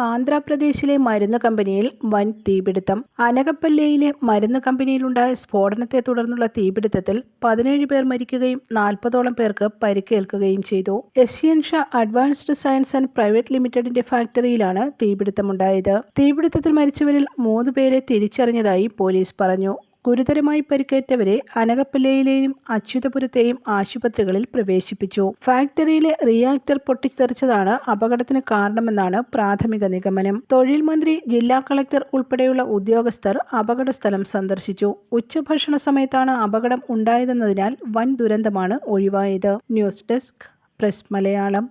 ആന്ധ്രാപ്രദേശിലെ മരുന്ന് കമ്പനിയിൽ വൻ തീപിടുത്തം. അനകപ്പല്ലയിലെ മരുന്ന് കമ്പനിയിലുണ്ടായ സ്ഫോടനത്തെ തുടർന്നുള്ള തീപിടുത്തത്തിൽ പതിനേഴ് പേർ മരിക്കുകയും നാൽപ്പതോളം പേർക്ക് പരിക്കേൽക്കുകയും ചെയ്തു. എസ്യൻഷ അഡ്വാൻസ്ഡ് സയൻസ് ആൻഡ് പ്രൈവറ്റ് ലിമിറ്റഡിന്റെ ഫാക്ടറിയിലാണ് തീപിടുത്തമുണ്ടായത്. തീപിടുത്തത്തിൽ മരിച്ചവരിൽ മൂന്ന് പേരെ തിരിച്ചറിഞ്ഞതായി പോലീസ് പറഞ്ഞു. ഗുരുതരമായി പരിക്കേറ്റവരെ അനകപ്പല്ലയിലെയും അച്യുതപുരത്തെയും ആശുപത്രികളിൽ പ്രവേശിപ്പിച്ചു. ഫാക്ടറിയിലെ റിയാക്ടർ പൊട്ടിത്തെറിച്ചതാണ് അപകടത്തിന് കാരണമെന്നാണ് പ്രാഥമിക നിഗമനം. തൊഴിൽ മന്ത്രി ജില്ലാ കളക്ടർ ഉൾപ്പെടെയുള്ള ഉദ്യോഗസ്ഥർ അപകടസ്ഥലം സന്ദർശിച്ചു. ഉച്ചഭക്ഷണ സമയത്താണ് അപകടം ഉണ്ടായതെന്നതിനാൽ വൻ ദുരന്തമാണ് ഒഴിവായത്. News desk press Malayalam.